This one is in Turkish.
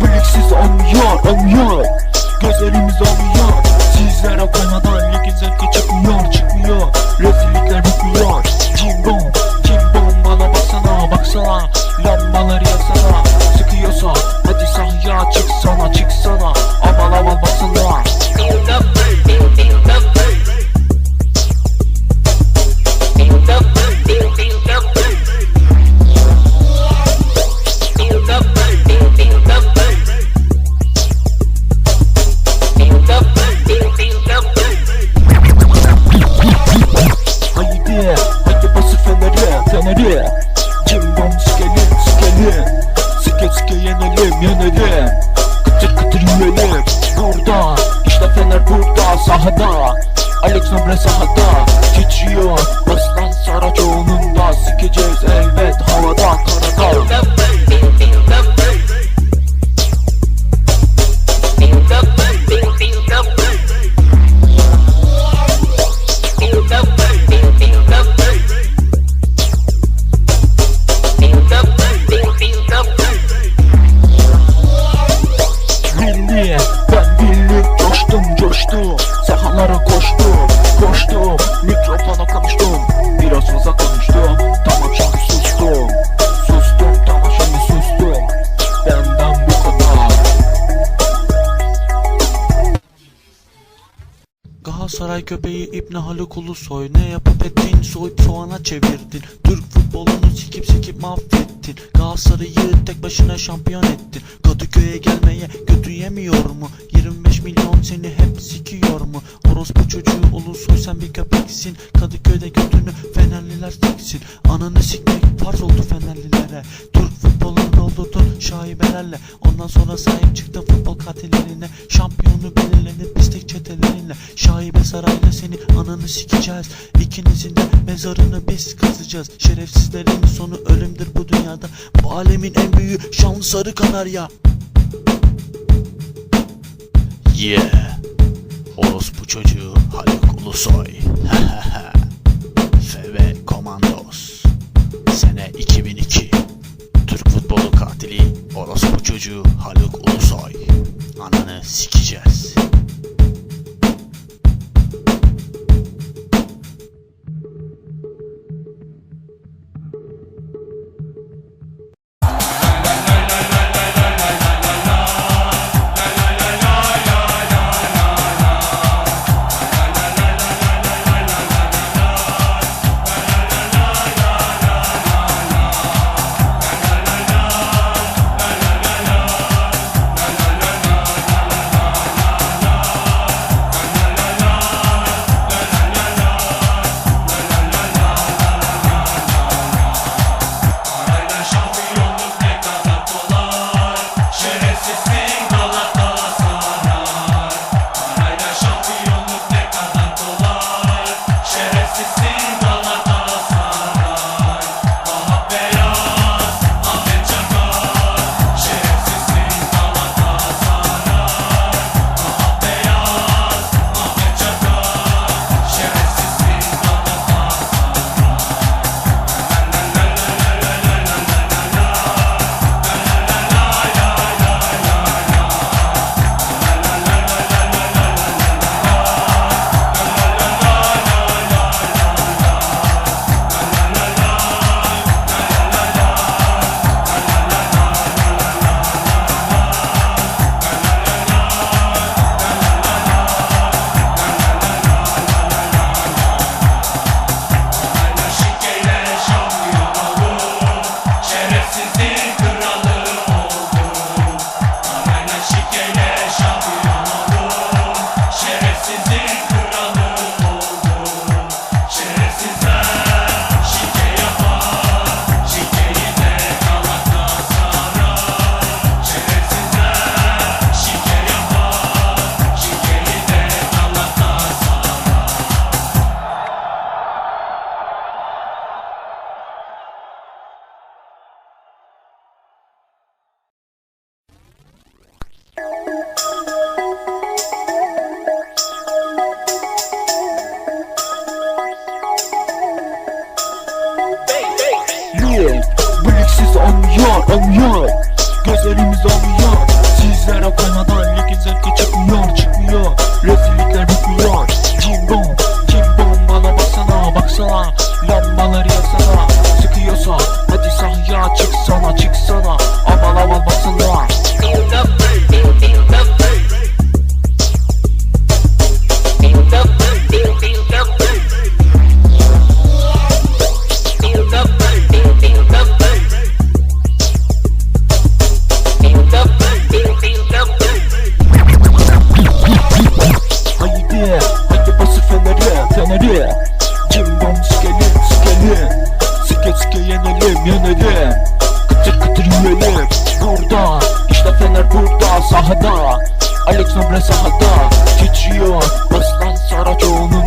Reeks'iz on your. Yenelim, yenelim Kıtır kıtır yiyelim Burada, işte fener burada sahada. Alex Nombre sahada. Titriyor, baslan Saraç da Sikeceğiz elbet havada, Galatasaray köpeği İbni Haluk Ulusoy Ne yapıp ettin soyup soğana çevirdin. Türk futbolunu sikip sikip mahvettin. Galatasaray'ı tek başına şampiyon ettin. Kadıköy'e gelmeye götü yemiyor mu 25 milyon seni hep sikiyor mu? Orospu çocuğu Ulusoy sen bir köpeksin. Kadıköy'de götünü Fenerliler siksin Ananı sikmek farz oldu Fenerlilere. Türk futbolunu doldurdun şaibelerle. Ondan sonra sahip çıktın futbol katillerine. Şampiyonu belirlenip pislik çetelerinle. Şaibe sarayla seni ananı sikeceğiz. İkinizin de mezarını biz kazacağız. Şerefsizlerin sonu ölümdür bu dünyada. Bu alemin en büyüğü şanlı sarı kanarya Yeah Orospu çocuğu Haluk Ulusoy. FV Komandos. Sene 2002 Türk futbolu katili Orospu çocuğu Haluk Ulusoy. Ananı sikeceğiz yeah Bliksiz anlayan anlayan Gözlerimiz anlayan Sizlere koymadan Yenelim yenelim Kıtır kıtır yiyelim Burada. İşte Fener burada sahada. Alex sahada. Titriyor. Aslan Saracoğlu